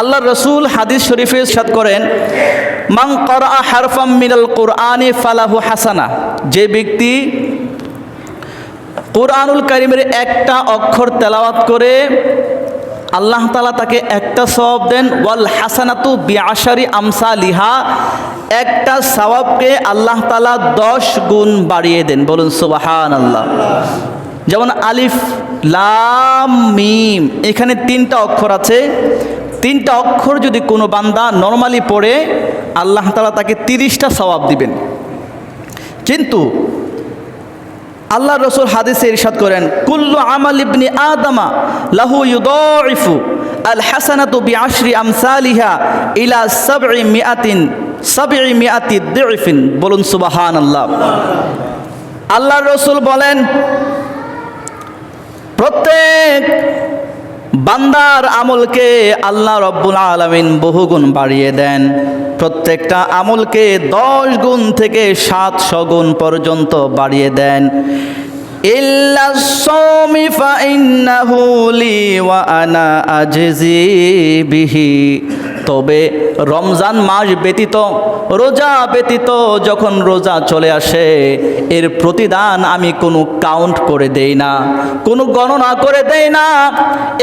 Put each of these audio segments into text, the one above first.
আল্লাহ রসুল হাদিস শরীফে সাদ করেন মাং করা হারফাম মিনাল কোরআনে ফালাহু হাসানা যে ব্যক্তি কোরআনুল কারিমের একটা অক্ষর তেলাওয়াত করে, আল্লাহ তালা তাকে একটা সওয়াব দেন, ওয়াল হাসানাতু বিআশারি আমসা লিহা একটা সওয়াবকে আল্লাহ তালা দশ গুণ বাড়িয়ে দেন। বলুন সুবাহান আল্লাহ যেমন আলিফ, লাম, মিম, এখানে তিনটা অক্ষর আছে। তিনটা অক্ষর যদি কোনো বান্দা নর্মালি পড়ে, আল্লাহ তালা তাকে তিরিশটা সওয়াব দিবেন। কিন্তু আল্লাহ রসুল হাদিসে ইরশাদ করেন, কুল্লু আমাল ইবনি আদামা লাহু ইউদাইফু আল হাসানাতু বিআশরি আমসালিহা ইলা সাবঈ মিআতিন, সাবঈ মিআতি দিফিন বলুন, সুবহানাল্লাহ। আল্লাহ রসুল বলেন, প্রত্যেক বান্দার আমলকে আল্লাহ রব্বুল আলমিন বহুগুণ বাড়িয়ে দেন। প্রত্যেকটা আমলকে দশ গুণ থেকে সাত শগুণ পর্যন্ত বাড়িয়ে দেন। ইল্লা তবে রমজান মাস ব্যতীত, রোজা ব্যতীত যখন রোজা চলে আসে, এর প্রতিদান আমি কোনো কাউন্ট করে দেই না, কোনো গণনা করে দেই না।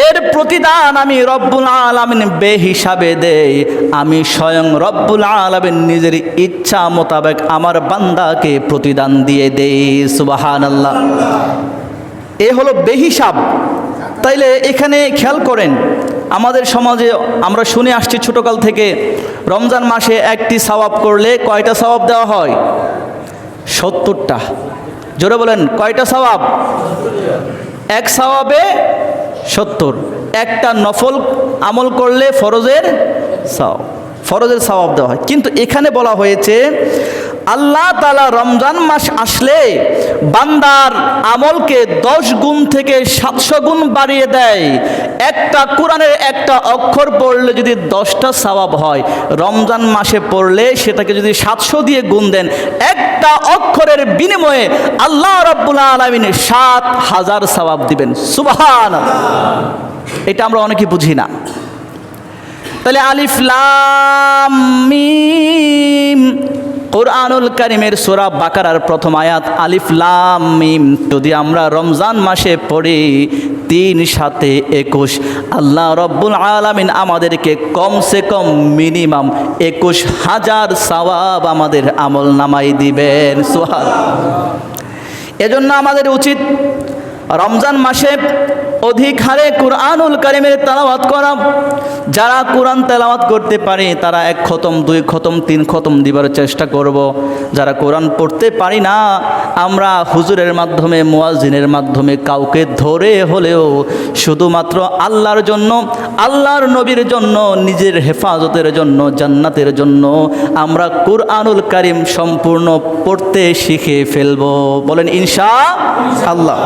এর প্রতিদান আমি রব্বুল আলমিন বে হিসাবে দেই। আমি স্বয়ং রব্বুল আলমিন নিজের ইচ্ছা মোতাবেক আমার বান্দাকে প্রতিদান দিয়ে দেই সুবাহান আল্লাহ এ হলো বেহিসাব। তাইলে এখানে খেয়াল করেন, আমাদের সমাজে আমরা শুনে আসছি ছোটকাল থেকে, রমজান মাসে একটি সওয়াব করলে কয়টা সওয়াব দেওয়া হয়? সত্তরটা। জোরে বলেন, কয়টা সওয়াব? এক সওয়াবে সত্তর। একটা নফল আমল করলে ফরজের সওয়াব ফরজের সওয়াব দেওয়া হয়। কিন্তু এখানে বলা হয়েছে আল্লাহ তালা রমজান মাস আসলে বান্দার আমলকে দশ গুণ থেকে সাতশো গুণ বাড়িয়ে দেয়। একটা কোরআনের একটা অক্ষর পড়লে যদি দশটা সওয়াব হয়, রমজান মাসে পড়লে সেটাকে যদি সাতশো দিয়ে গুণ দেন, একটা অক্ষরের বিনিময়ে আল্লাহ রব্বুল আলমিনে সাত হাজার সওয়াব দিবেন। সুবাহান এটা আমরা অনেকে বুঝি না। তাহলে আলিফ লাম মিম কোরআনুল কারিমের সোরা বাকারার প্রথম আয়াত আলিফ লাম মিম। যদি আমরা রমজান মাসে পড়ি, তিন সাথে একুশ। আল্লাহ রব্বুল আলামিন আমাদেরকে কমসে কম মিনিমাম একুশ হাজার সওয়াব আমাদের আমল নামাই দিবেন। সোহার এজন্য আমাদের উচিত রমজান মাসে অধিক হারে কোরআনুল কারিমের তেলাওয়াত করা। যারা কোরআন তেলাওয়াত করতে পারে, তারা এক খতম, দুই খতম, তিন খতম দিবার চেষ্টা করব। যারা কোরআন পড়তে পারি না, আমরা হুজুরের মাধ্যমে মোয়াজিনের মাধ্যমে কাউকে ধরে হলেও শুধুমাত্র আল্লাহর জন্য, আল্লাহর নবীর জন্য, নিজের হেফাজতের জন্য, জান্নাতের জন্য আমরা কোরআনুল কারিম সম্পূর্ণ পড়তে শিখে ফেলব। বলেন ইনশা আল্লাহ।